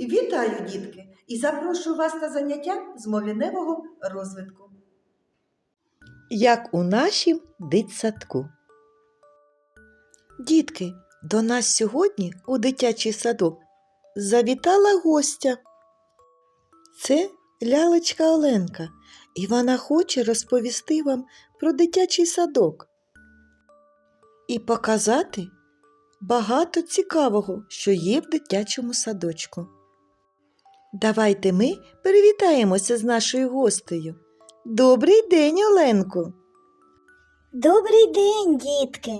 Вітаю, дітки, і запрошую вас на заняття з мовіневого розвитку. як у нашім дитсадку. Дітки, до нас сьогодні у дитячий садок завітала гостя. Це лялечка Оленка, і вона хоче розповісти вам про дитячий садок і показати багато цікавого, що є в дитячому садочку. Давайте ми привітаємося з нашою гостею. Добрий день, Оленко! Добрий день, дітки.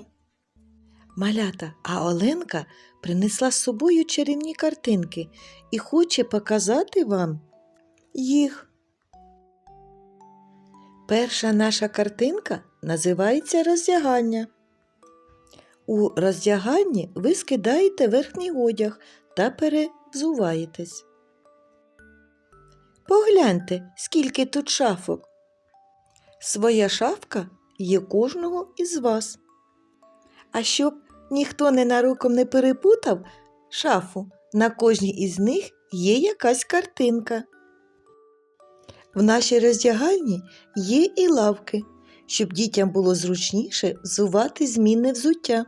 Малята, а Оленка принесла з собою чарівні картинки і хоче показати вам їх. Перша наша картинка називається роздягання. У роздяганні ви скидаєте верхній одяг та перевзуваєтесь. Погляньте, скільки тут шафок. Своя шафка є кожного із вас. А щоб ніхто ненароком не перепутав шафу, на кожній із них є якась картинка. В нашій роздягальні є і лавки, щоб дітям було зручніше взувати змінне взуття.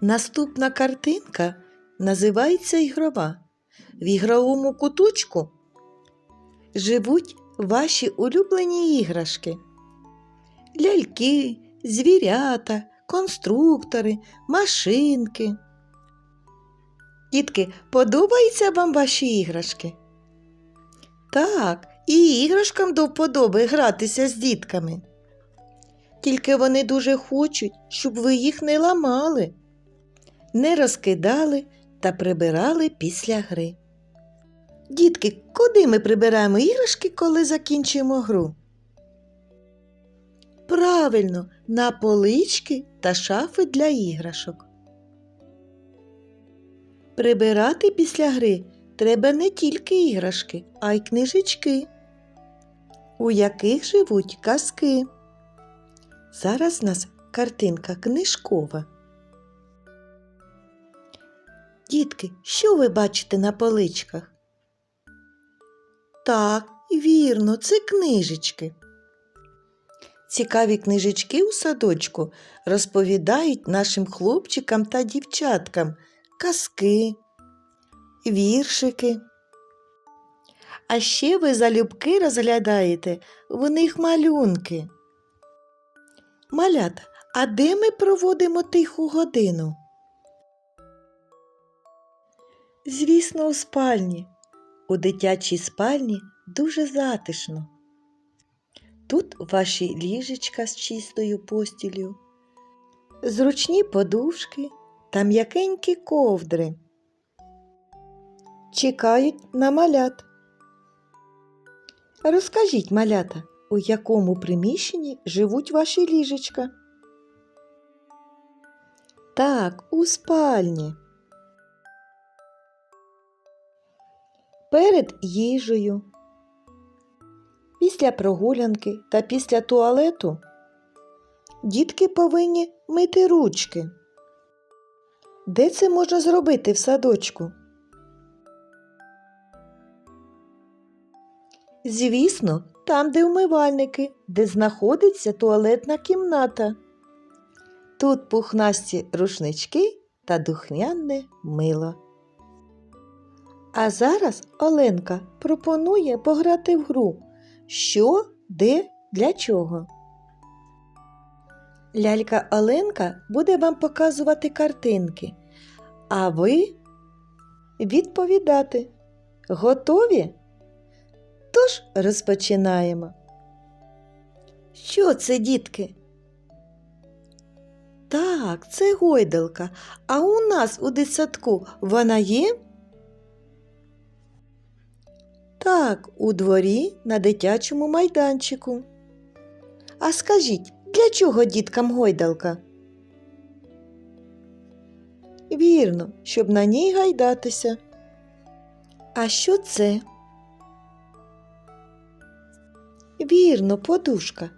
Наступна картинка називається ігрова. В ігровому куточку живуть ваші улюблені іграшки. Ляльки, звірята, конструктори, машинки. Дітки, подобаються вам ваші іграшки? Так, і іграшкам до вподоби гратися з дітками. Тільки вони дуже хочуть, щоб ви їх не ламали, не розкидали та прибирали після гри. Дітки, куди ми прибираємо іграшки, коли закінчуємо гру? Правильно, на полички та шафи для іграшок. Прибирати після гри треба не тільки іграшки, а й книжечки, у яких живуть казки. Зараз у нас картинка книжкова. Дітки, що ви бачите на поличках? Так, вірно, це книжечки. Цікаві книжечки у садочку розповідають нашим хлопчикам та дівчаткам казки, віршики. А ще ви залюбки розглядаєте в них малюнки. Малята, а де ми проводимо тиху годину? Звісно, у спальні. У дитячій спальні дуже затишно. Тут ваші ліжечка з чистою постілю, зручні подушки та м'якенькі ковдри. Чекають на малят. Розкажіть, малята, у якому приміщенні живуть ваші ліжечка? Так, у спальні. Перед їжею. Після прогулянки та після туалету дітки повинні мити ручки. Де це можна зробити в садочку? Звісно, там, де вмивальники, де знаходиться туалетна кімната. Тут пухнасті рушнички та духняне мило. А зараз Оленка пропонує пограти в гру. Що, де, для чого. Лялька Оленка буде вам показувати картинки, а ви відповідати. Готові? Тож розпочинаємо. Що це, дітки? Так, це гойдалка. А у нас у дитсадку вона є? Так, у дворі на дитячому майданчику. А скажіть, для чого діткам гойдалка? Вірно, щоб на ній гайдатися. А що це? Вірно, подушка.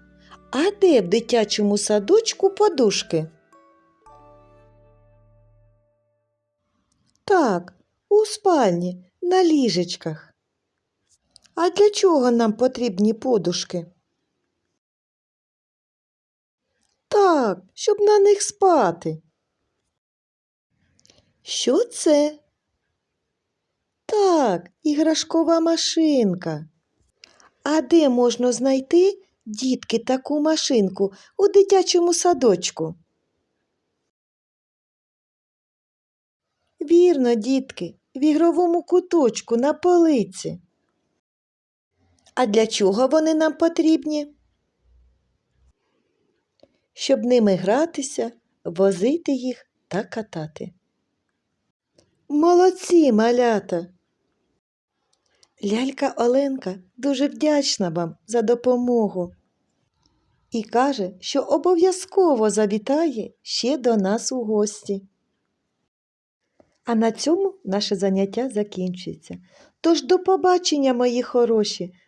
А де в дитячому садочку подушки? Так, у спальні на ліжечках. А для чого нам потрібні подушки? Так, щоб на них спати. Що це? Так, іграшкова машинка. А де можна знайти, дітки, таку машинку у дитячому садочку? Вірно, дітки, в ігровому куточку на полиці. А для чого вони нам потрібні? Щоб ними гратися, возити їх та катати. Молодці, малята! Лялька Оленка дуже вдячна вам за допомогу і каже, що обов'язково завітає ще до нас у гості. А на цьому наше заняття закінчується. Тож до побачення, мої хороші,